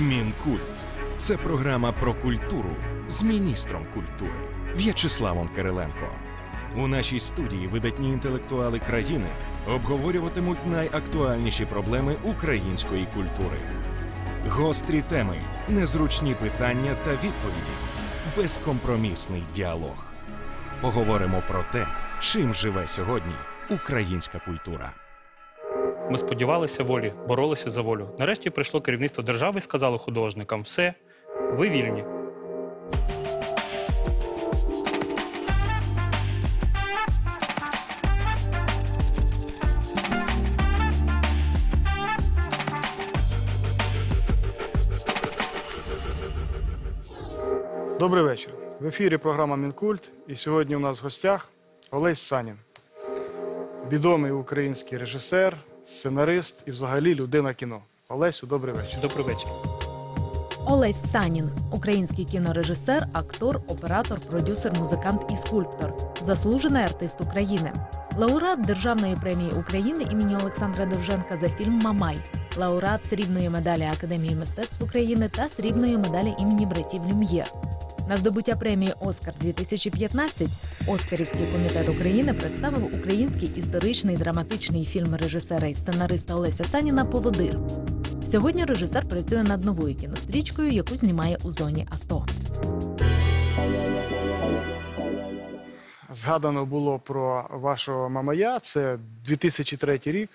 Мінкульт це програма про культуру з міністром культури В'ячеславом Кириленко. У нашій студії видатні інтелектуали країни обговорюватимуть найактуальніші проблеми української культури. Гострі теми, незручні питання та відповіді, безкомпромісний діалог. Поговоримо про те, чим живе сьогодні українська культура. Ми сподівалися волі, боролися за волю. Нарешті прийшло керівництво держави і сказало художникам: все, ви вільні. Добрий вечір. В ефірі програма Мінкульт. І сьогодні у нас в гостях Олесь Санін, відомий український режисер, сценарист і взагалі людина кіно. Олесю, добрий вечір. Добрий вечір. Олесь Санін, український кінорежисер, актор, оператор, продюсер, музикант і скульптор, заслужений артист України, лауреат Державної премії України імені Олександра Довженка за фільм Мамай, лауреат срібної медалі Академії мистецтв України та срібної медалі імені братів Люм'єр. На здобуття премії Оскар 2015 Оскарівський комітет України представив український історичний драматичний фільм режисера і сценариста Олеся Саніна Поводир. Сьогодні режисер працює над новою кінострічкою, яку знімає у зоні АТО. Згадано було про вашого Мамая. Це 2003 рік.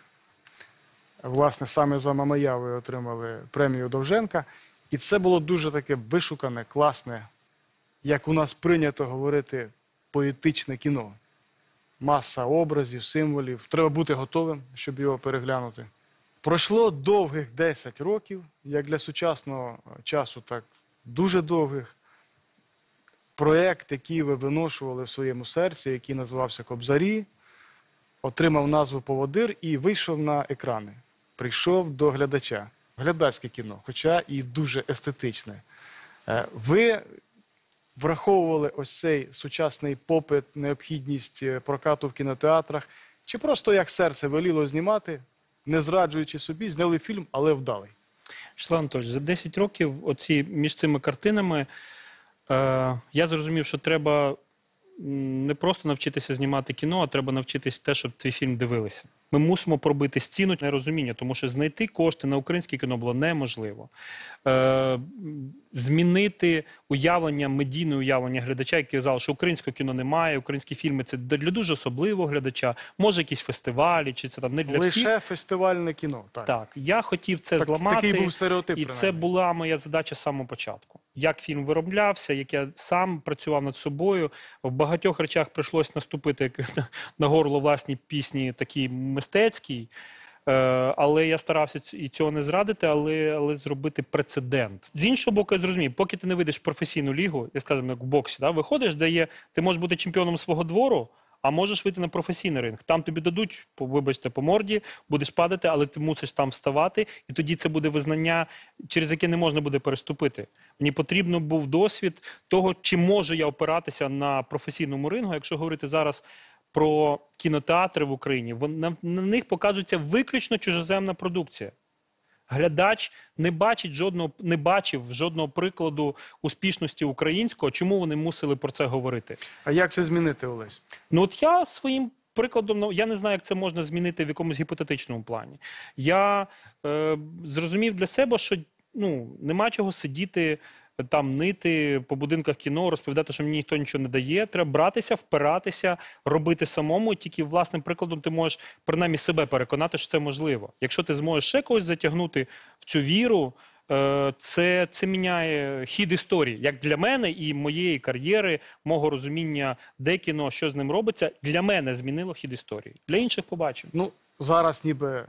Власне, саме за Мамая ви отримали премію Довженка. І це було дуже таке вишукане, класне, як у нас прийнято говорити, поетичне кіно. Маса образів, символів. Треба бути готовим, щоб його переглянути. Пройшло довгих 10 років, як для сучасного часу, так дуже довгих. Проєкт, який ви виношували в своєму серці, який називався Кобзарі, отримав назву Поводир і вийшов на екрани. Прийшов до глядача. Глядацьке кіно, хоча і дуже естетичне. Е, Ви враховували ось цей сучасний попит, необхідність е, прокату в кінотеатрах, чи просто як серце веліло знімати, не зраджуючи собі, зняли фільм, але вдалий. Вячеслав Анатольович, за 10 років оці, між цими картинами е, я зрозумів, що треба не просто навчитися знімати кіно, а треба навчитись те, щоб твій фільм дивилися. Ми мусимо пробити стіну нерозуміння, тому що знайти кошти на українське кіно було неможливо. Е, змінити уявлення, медійне уявлення глядача, який казав, що українського кіно немає, українські фільми це для дуже особливого глядача, може якісь фестивалі, чи це там не для всіх. Лише фестивальне кіно. Так. Так, я хотів це Так- зламати. такий був стереотип, І принаймні. це була моя задача з самого початку. Як фільм вироблявся, як я сам працював над собою. В багатьох речах прийшлось наступити на горло власній пісні, такій мистецькій. Е, Але я старався і цього не зрадити, але, але зробити прецедент. З іншого боку, я зрозумів, поки ти не вийдеш в професійну лігу, я скажімо, як в боксі, да, виходиш, де є, ти можеш бути чемпіоном свого двору, а можеш вийти на професійний ринг. Там тобі дадуть, вибачте, по морді, будеш падати, але ти мусиш там вставати, і тоді це буде визнання, через яке не можна буде переступити. Мені потрібно був досвід того, чи можу я опиратися на професійному рингу, якщо говорити зараз. Про кінотеатри в Україні на, них показується виключно чужоземна продукція. Глядач не бачить жодного, не бачив жодного прикладу успішності українського. Чому вони мусили про це говорити? А як це змінити, Олесь? Ну от я своїм прикладом, я не знаю, як це можна змінити в якомусь гіпотетичному плані. Я е, зрозумів для себе, що ну, нема чого сидіти. Там нити по будинках кіно, розповідати, що мені ніхто нічого не дає. Треба братися, впиратися, робити самому. Тільки власним прикладом ти можеш принаймні себе переконати, що це можливо. Якщо ти зможеш ще когось затягнути в цю віру, е, це, це міняє хід історії, як для мене і моєї кар'єри, мого розуміння, де кіно, що з ним робиться. Для мене змінило хід історії. Для інших побачимо. Ну, зараз ніби е,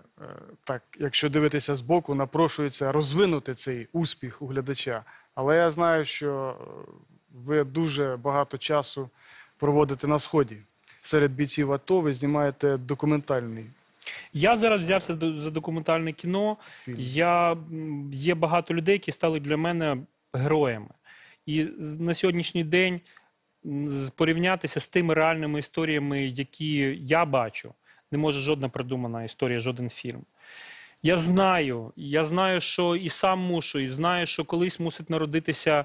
так, якщо дивитися збоку, напрошується розвинути цей успіх у глядача. Але я знаю, що е, ви дуже багато часу проводите на сході. Серед бійців АТО ви знімаєте документальний. Я зараз взявся за документальне кіно. Фільм. Я є багато людей, які стали для мене героями. І на сьогоднішній день порівнятися з тими реальними історіями, які я бачу, не може жодна придумана історія, жоден фільм. Я знаю, я знаю, що і сам мушу, і знаю, що колись мусить народитися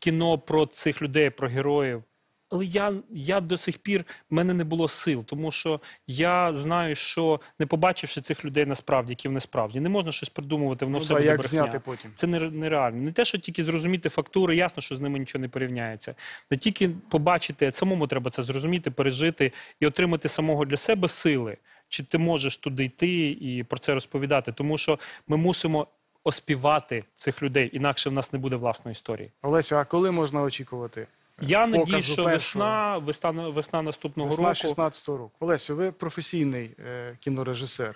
кіно про цих людей, про героїв. Але я, я до сих пір в мене не було сил, тому що я знаю, що не побачивши цих людей насправді, які вони справді, не можна щось придумувати, воно Ну, все да, буде як брехня. зняти потім? Це нереально. Не те, що тільки зрозуміти фактури, ясно, що з ними нічого не порівняється. Не тільки побачити, самому треба це зрозуміти, пережити і отримати самого для себе сили. Чи ти можеш туди йти і про це розповідати? Тому що ми мусимо оспівати цих людей, інакше в нас не буде власної історії. Олесю, а коли можна очікувати? Я Показу надію, що першого. весна, весна, весна наступного Весна року. 16-го року. Олесю, ви професійний е, кінорежисер.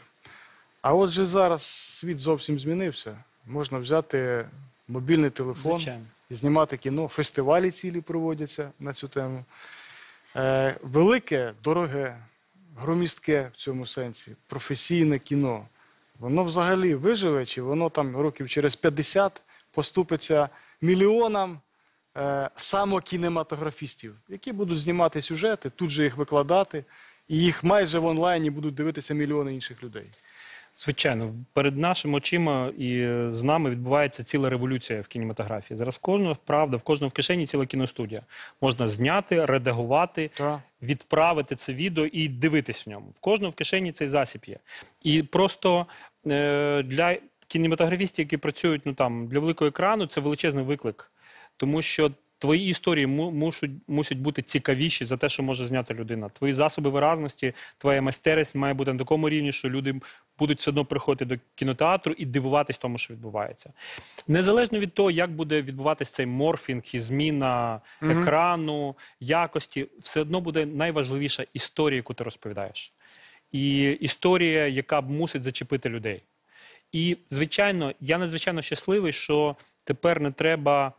А отже, зараз світ зовсім змінився. Можна взяти мобільний телефон Звичайно. і знімати кіно. Фестивалі цілі проводяться на цю тему. Е, велике, дороге, громістке в цьому сенсі, професійне кіно. Воно взагалі виживе, чи воно там років через 50 поступиться мільйонам е, самокінематографістів, які будуть знімати сюжети, тут же їх викладати, і їх майже в онлайні будуть дивитися мільйони інших людей. Звичайно, перед нашими очима і з нами відбувається ціла революція в кінематографії. Зараз в кожного правда, в кожного в кишені ціла кіностудія. Можна зняти, редагувати, відправити це відео і дивитись в ньому. В кожного в кишені цей засіб є. І просто е, для кінематографістів, які працюють ну, там, для великого екрану, це величезний виклик. Тому що твої історії му- мусять, бути цікавіші за те, що може зняти людина. Твої засоби виразності, твоя майстерність має бути на такому рівні, що люди будуть все одно приходити до кінотеатру і дивуватись тому, що відбувається. Незалежно від того, як буде відбуватись цей морфінг і зміна Мгм. екрану, якості, все одно буде найважливіша історія, яку ти розповідаєш. І історія, яка б мусить зачепити людей. І, звичайно, я надзвичайно щасливий, що тепер не треба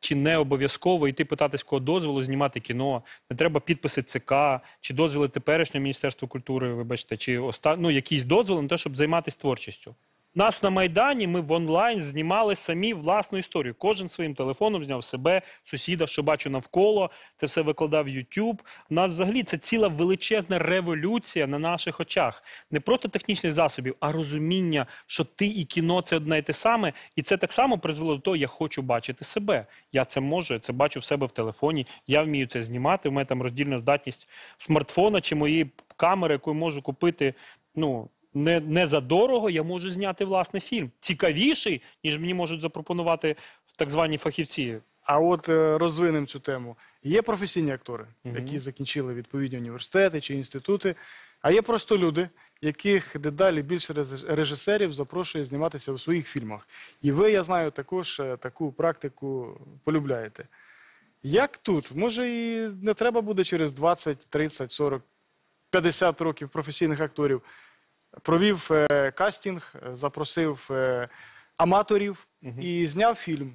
чи не обов'язково йти питатись кого дозволу знімати кіно. Не треба підписи ЦК, чи дозволи теперішнього Міністерства культури, вибачте, чи оста... ну, якісь дозволи на те, щоб займатися творчістю. Нас на Майдані ми в онлайн знімали самі власну історію. Кожен своїм телефоном зняв себе, сусіда, що бачу навколо. Це все викладав YouTube. У нас взагалі це ціла величезна революція на наших очах. Не просто технічних засобів, а розуміння, що ти і кіно це одне і те саме. І це так само призвело до того, я хочу бачити себе. Я це можу, я це бачу в себе в телефоні. Я вмію це знімати. У мене там роздільна здатність смартфона чи моєї камери, яку можу купити. Ну не, не за дорого я можу зняти власний фільм. Цікавіший, ніж мені можуть запропонувати так звані фахівці. А от е, розвинемо цю тему. Є професійні актори, Мгм. які закінчили відповідні університети чи інститути, а є просто люди, яких дедалі більше режисерів запрошує зніматися у своїх фільмах. І ви, я знаю, також е, таку практику полюбляєте. Як тут? Може, і не треба буде через 20, 30, 40, 50 років професійних акторів. Провів е, кастинг, е, запросив е, аматорів і зняв фільм.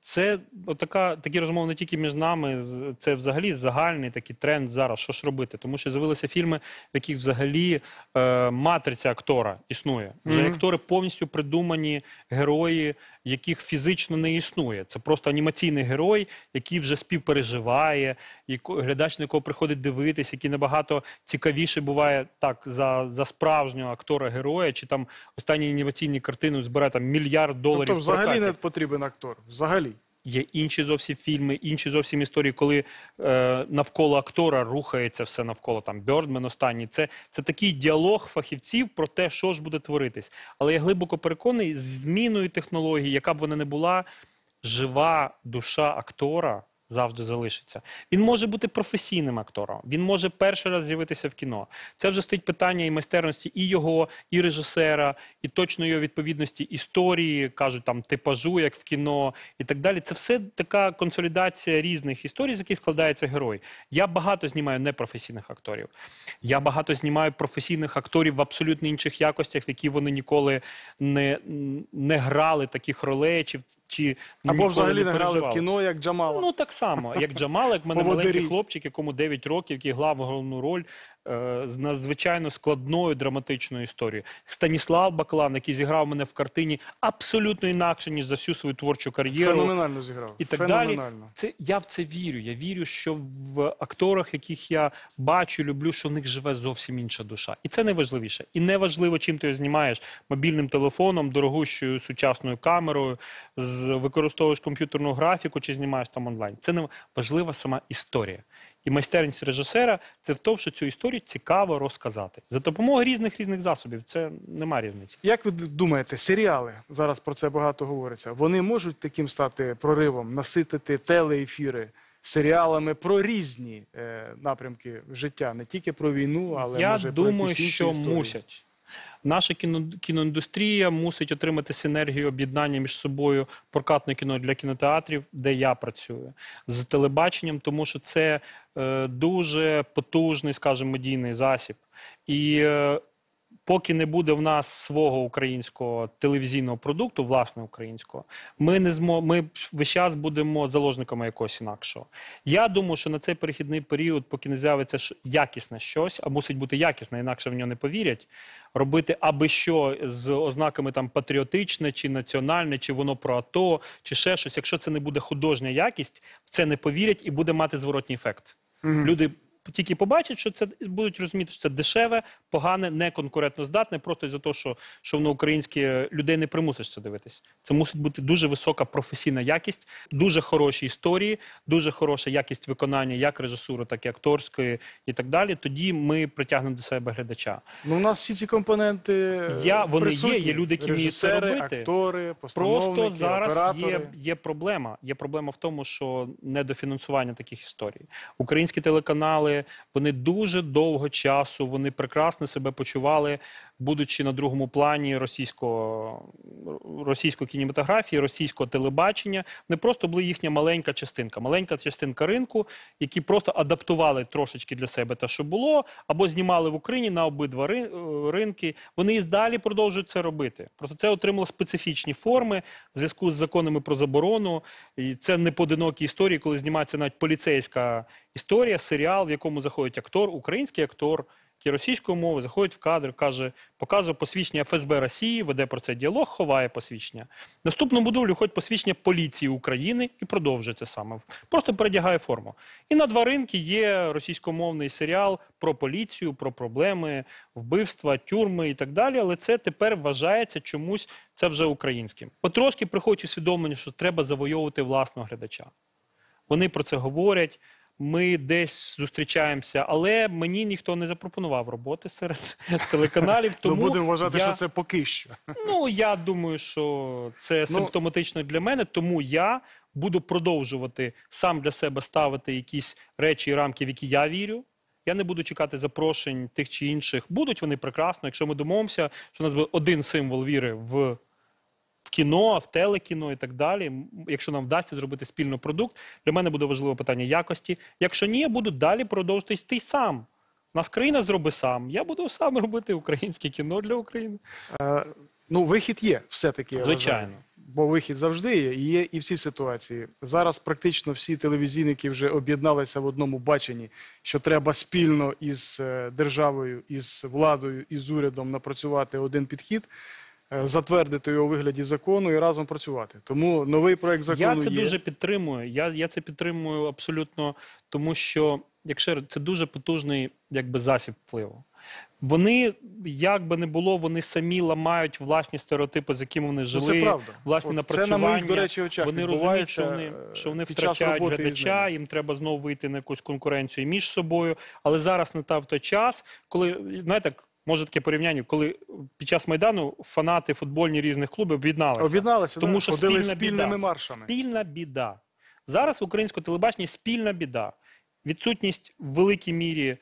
Це отака, такі розмови не тільки між нами, це взагалі загальний такий тренд зараз. Що ж робити? Тому що з'явилися фільми, в яких взагалі е, матриця актора існує. Вже Мгм. актори повністю придумані герої, яких фізично не існує. Це просто анімаційний герой, який вже співпереживає, і глядач на якого приходить дивитись, який набагато цікавіше буває так за, за справжнього актора-героя, чи там останні анімаційні картини збирає там мільярд доларів. Тобто, взагалі не потрібен актор. Взагалі. Є інші зовсім фільми, інші зовсім історії, коли е, навколо актора рухається все навколо там Бьордмен останній. Це, це такий діалог фахівців про те, що ж буде творитись. Але я глибоко переконаний, зміною технології, яка б вона не була, жива душа актора завжди залишиться. Він може бути професійним актором. Він може перший раз з'явитися в кіно. Це вже стоїть питання і майстерності і його, і режисера, і точно його відповідності історії, кажуть там типажу, як в кіно, і так далі. Це все така консолідація різних історій, з яких складається герой. Я багато знімаю непрофесійних акторів. Я багато знімаю професійних акторів в абсолютно інших якостях, в які вони ніколи не, не грали таких ролей, чи, чи Або ніколи взагалі не грали в переживали. кіно, як Джамала. Ну так само, як Джамал, як в мене Поводирі. маленький хлопчик, якому 9 років, який грав головну роль з надзвичайно складною драматичною історією. Станіслав Баклан, який зіграв мене в картині абсолютно інакше, ніж за всю свою творчу кар'єру. Феноменально зіграв. І так далі. Феноменально. Це я в це вірю. Я вірю, що в акторах, яких я бачу, люблю, що в них живе зовсім інша душа. І це найважливіше. І не важливо, чим ти його знімаєш мобільним телефоном, дорогущою сучасною камерою, з використовуєш комп'ютерну графіку чи знімаєш там онлайн. Це не важлива сама історія. І майстерність режисера це в тому, що цю історію цікаво розказати за допомогою різних різних засобів. Це нема різниці. Як ви думаєте, серіали зараз про це багато говориться? Вони можуть таким стати проривом, наситити телеефіри серіалами про різні е, напрямки життя, не тільки про війну, але Я може про думаю, якісь інші що історії? мусять. Наша кіно, кіноіндустрія мусить отримати синергію об'єднання між собою прокатне кіно для кінотеатрів, де я працюю, з телебаченням, тому що це е, дуже потужний, скажімо, медійний засіб. І е, поки не буде в нас свого українського телевізійного продукту, власне українського, ми не змо, ми весь час будемо заложниками якогось інакшого. Я думаю, що на цей перехідний період, поки не з'явиться якісне щось, а мусить бути якісне, інакше в нього не повірять. Робити аби що з ознаками там патріотичне чи національне, чи воно про АТО, чи ще щось. Якщо це не буде художня якість, в це не повірять і буде мати зворотній ефект. Люди тільки побачать, що це будуть розуміти, що це дешеве, погане, не конкурентноздатне, просто за те, що, що воно українське людей не примусиш це дивитись. Це мусить бути дуже висока професійна якість, дуже хороші історії, дуже хороша якість виконання як режисури, так і акторської, і так далі. Тоді ми притягнемо до себе глядача. Ну, у нас всі ці компоненти Я- вони присутні. є, є люди, які вміють це робити. актори, Просто зараз оператори. є, є проблема. Є проблема в тому, що недофінансування таких історій. Українські телеканали вони дуже довго часу, вони прекрасно себе почували, будучи на другому плані російського російської кінематографії, російського телебачення. Вони просто були їхня маленька частинка, маленька частинка ринку, які просто адаптували трошечки для себе те, що було, або знімали в Україні на обидва е, ринки. Вони і далі продовжують це робити. Просто це отримало специфічні форми в зв'язку з законами про заборону. І це не поодинокі історії, коли знімається навіть поліцейська історія, серіал, в якому заходить актор, український актор. Який російською мовою заходить в кадр, каже, показує посвідчення ФСБ Росії, веде про це діалог, ховає посвідчення. Наступну будовлю ходить посвідчення поліції України і продовжує це саме. Просто передягає форму. І на два ринки є російськомовний серіал про поліцію, про проблеми, вбивства, тюрми і так далі. Але це тепер вважається чомусь це вже українським. Потрошки приходить усвідомлення, що треба завойовувати власного глядача. Вони про це говорять. Ми десь зустрічаємося, але мені ніхто не запропонував роботи серед телеканалів. Тому Ми будемо вважати, я, що це поки що. Ну я думаю, що це Ну- симптоматично для мене, тому я буду продовжувати сам для себе ставити якісь речі і рамки, в які я вірю. Я не буду чекати запрошень тих чи інших. Будуть вони прекрасно, якщо ми домовимося, що у нас буде один символ віри в, в кіно, в телекіно і так далі. Якщо нам вдасться зробити спільно продукт, для мене буде важливе питання якості. Якщо ні, я буду далі продовжувати йти сам. Нас країна зроби сам. Я буду сам робити українське кіно для України. Е, ну, вихід є, все-таки. Звичайно. вважаю. Бо вихід завжди є, і є і в цій ситуації. Зараз практично всі телевізійники вже об'єдналися в одному баченні, що треба спільно із е, державою, із владою, із урядом напрацювати один підхід, затвердити його у вигляді закону і разом працювати. Тому новий проект закону Я це є. дуже підтримую. Я, я це підтримую абсолютно, тому що якщо це дуже потужний якби засіб впливу. Вони, як би не було, вони самі ламають власні стереотипи, з якими вони Ну, жили, це правда. власні От напрацювання. Це на моїх, до речі, очах Вони розуміють, що вони, е, що вони втрачають глядача, їм треба знову вийти на якусь конкуренцію між собою. Але зараз не та в той час, коли знаєте, може таке порівняння, коли під час майдану фанати футбольні різних клубів об'єдналися. Об'єдналися, Тому да, що ходили спільна спільними біда. маршами. Спільна біда. Зараз в українському телебаченні спільна біда. Відсутність в великій мірі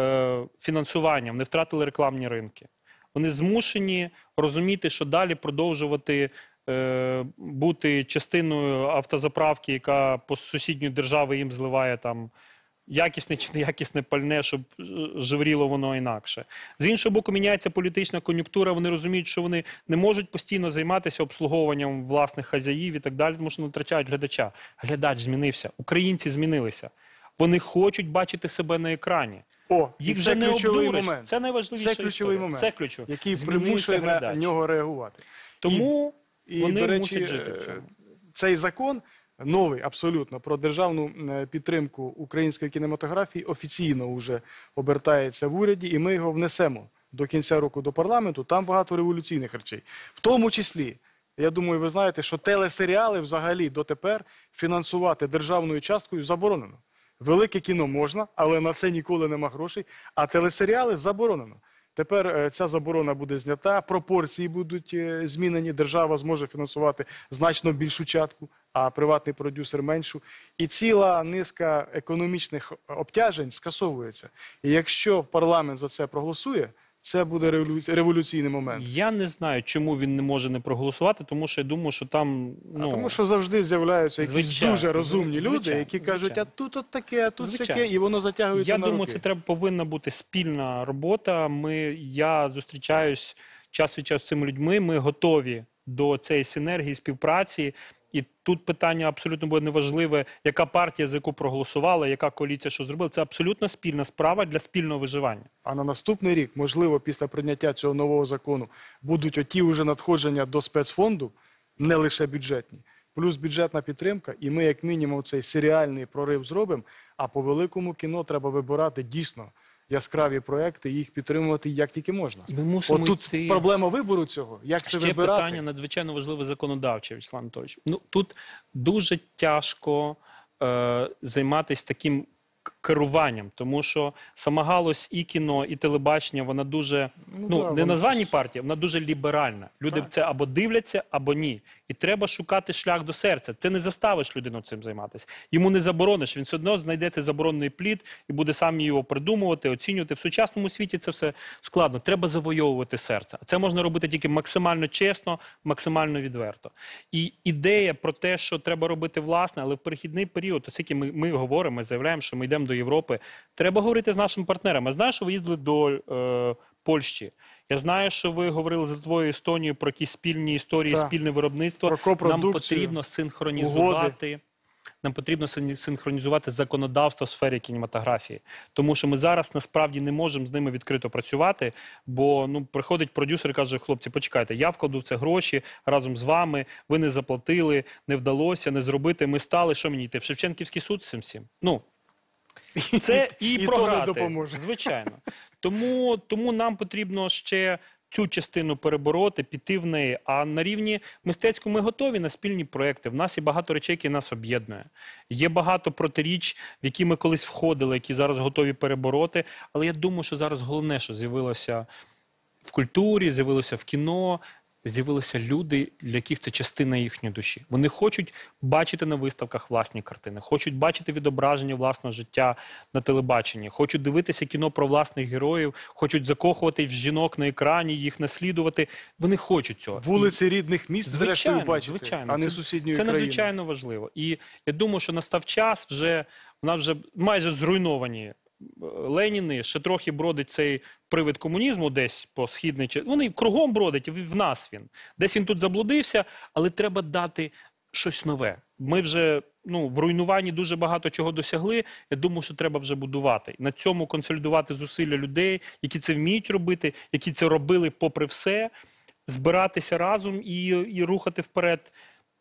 е, фінансування, вони втратили рекламні ринки. Вони змушені розуміти, що далі продовжувати е, бути частиною автозаправки, яка по сусідньої держави їм зливає там якісне чи неякісне пальне, щоб е, живріло воно інакше. З іншого боку, міняється політична кон'юнктура. Вони розуміють, що вони не можуть постійно займатися обслуговуванням власних хазяїв і так далі, тому що вони втрачають глядача. Глядач змінився, українці змінилися. Вони хочуть бачити себе на екрані. О, Їх і вже не ключовий обдуриш. момент. Це найважливіша Це ключовий історія. момент, Це ключовий. який примушує на глядач. нього реагувати. Тому І, вони до речі, мусять жити в е, цьому. цей закон новий абсолютно про державну е, підтримку української кінематографії офіційно вже обертається в уряді, і ми його внесемо до кінця року до парламенту. Там багато революційних речей, в тому числі. Я думаю, ви знаєте, що телесеріали взагалі дотепер фінансувати державною часткою заборонено. Велике кіно можна, але на це ніколи нема грошей. А телесеріали заборонено. Тепер е, ця заборона буде знята, пропорції будуть е, змінені. Держава зможе фінансувати значно більшу частку, а приватний продюсер меншу. І ціла низка економічних обтяжень скасовується. І якщо парламент за це проголосує, це буде револю- революційний момент. Я не знаю, чому він не може не проголосувати, тому що я думаю, що там ну А тому що завжди з'являються якісь Звичайно, дуже розумні звичайно, люди, які кажуть, звичайно. а тут от таке, а тут таке, і воно затягується Я на думаю, роки. це треба повинна бути спільна робота. Ми я зустрічаюсь час від часу з цими людьми. Ми готові до цієї синергії, співпраці. І тут питання абсолютно буде неважливе, яка партія за яку проголосувала, яка коаліція що зробила. Це абсолютно спільна справа для спільного виживання. А на наступний рік, можливо, після прийняття цього нового закону будуть оті вже надходження до спецфонду, не лише бюджетні, плюс бюджетна підтримка, і ми, як мінімум, цей серіальний прорив зробимо. А по великому кіно треба вибирати дійсно яскраві проекти і їх підтримувати як тільки можна. І ми мусимо От тут йти. проблема вибору цього. Як це Ще вибирати? питання надзвичайно важливе законодавче, Вячеслав Анатолійович. Ну тут дуже тяжко е, займатися таким керуванням, тому що сама галузь і кіно, і телебачення, вона дуже ну, да, не названі партії, вона дуже ліберальна. Люди Так. це або дивляться, або ні. І треба шукати шлях до серця. Це не заставиш людину цим займатися. Йому не заборониш. Він все одно знайде цей заборонений плід і буде сам його придумувати, оцінювати. В сучасному світі це все складно. Треба завойовувати серце. А це можна робити тільки максимально чесно, максимально відверто. І ідея про те, що треба робити власне, але в перехідний період, оскільки ми, ми говоримо, ми заявляємо, що ми йдемо до Європи. Треба говорити з нашими партнерами. Я знаю, що ви їздили до е, Польщі. Я знаю, що ви говорили з Литвою Естонією про якісь спільні історії, Так. спільне виробництво. Про копродукцію, Нам потрібно синхронізувати. Нам потрібно син- синхронізувати законодавство в сфері кінематографії, тому що ми зараз насправді не можемо з ними відкрито працювати. Бо ну приходить продюсер і каже: хлопці, почекайте, я вкладу в це гроші разом з вами. Ви не заплатили, не вдалося, не зробити. Ми стали. Що мені йти? В Шевченківський суд з цим всім? Ну це і, І то не допоможе. звичайно. Тому, тому нам потрібно ще цю частину перебороти, піти в неї. А на рівні мистецькому ми готові на спільні проекти. В нас є багато речей, які нас об'єднує. Є багато протиріч, в які ми колись входили, які зараз готові перебороти. Але я думаю, що зараз головне, що з'явилося в культурі, з'явилося в кіно. З'явилися люди, для яких це частина їхньої душі. Вони хочуть бачити на виставках власні картини, хочуть бачити відображення власного життя на телебаченні, хочуть дивитися кіно про власних героїв, хочуть закохувати в жінок на екрані, їх наслідувати. Вони хочуть цього. Вулиці рідних міст, зрештою, Звичайно, бачити, звичайно. а не Це- сусідньої Це країни. надзвичайно важливо. І я думаю, що настав час вже в нас вже майже зруйновані Леніни, ще трохи бродить цей привид комунізму десь по східній чи вони кругом бродить, в нас він. Десь він тут заблудився, але треба дати щось нове. Ми вже ну, в руйнуванні дуже багато чого досягли. Я думаю, що треба вже будувати. На цьому консолідувати зусилля людей, які це вміють робити, які це робили попри все, збиратися разом і, і рухати вперед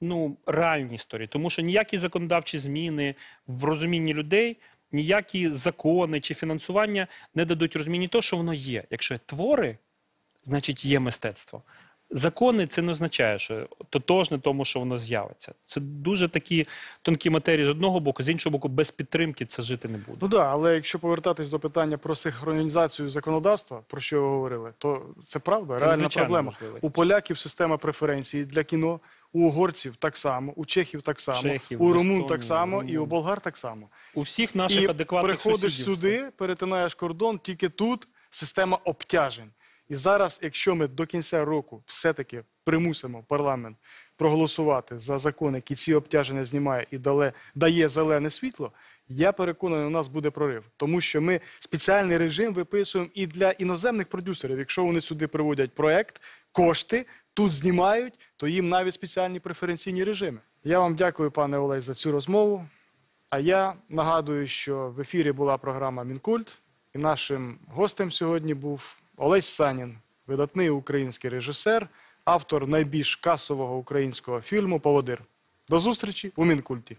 ну, реальні історії. Тому що ніякі законодавчі зміни в розумінні людей, ніякі закони чи фінансування не дадуть розуміння то, що воно є. Якщо є твори, значить є мистецтво. Закони це не означає, що тотожне тому, що воно з'явиться. Це дуже такі тонкі матерії з одного боку, з іншого боку, без підтримки це жити не буде. Ну так, але якщо повертатись до питання про синхронізацію законодавства, про що ви говорили, то це правда, Це реальна проблема. важливо. У поляків система преференцій для кіно, у угорців так само, у чехів так само, Чехів, у румун так само, румун. і у болгар так само. У всіх наших і адекватних приходиш сусідів сюди, перетинаєш кордон, тільки тут система обтяжень. І зараз, якщо ми до кінця року все-таки примусимо парламент проголосувати за закон, який ці обтяження знімає і дали, дає зелене світло, я переконаний, у нас буде прорив. Тому що ми спеціальний режим виписуємо і для іноземних продюсерів. Якщо вони сюди приводять проект, кошти, тут знімають, то їм навіть спеціальні преференційні режими. Я вам дякую, пане Олесь, за цю розмову. А я нагадую, що в ефірі була програма Мінкульт, і нашим гостем сьогодні був Олесь Санін, видатний український режисер, автор найбільш касового українського фільму Поводир. До зустрічі у Мінкульті.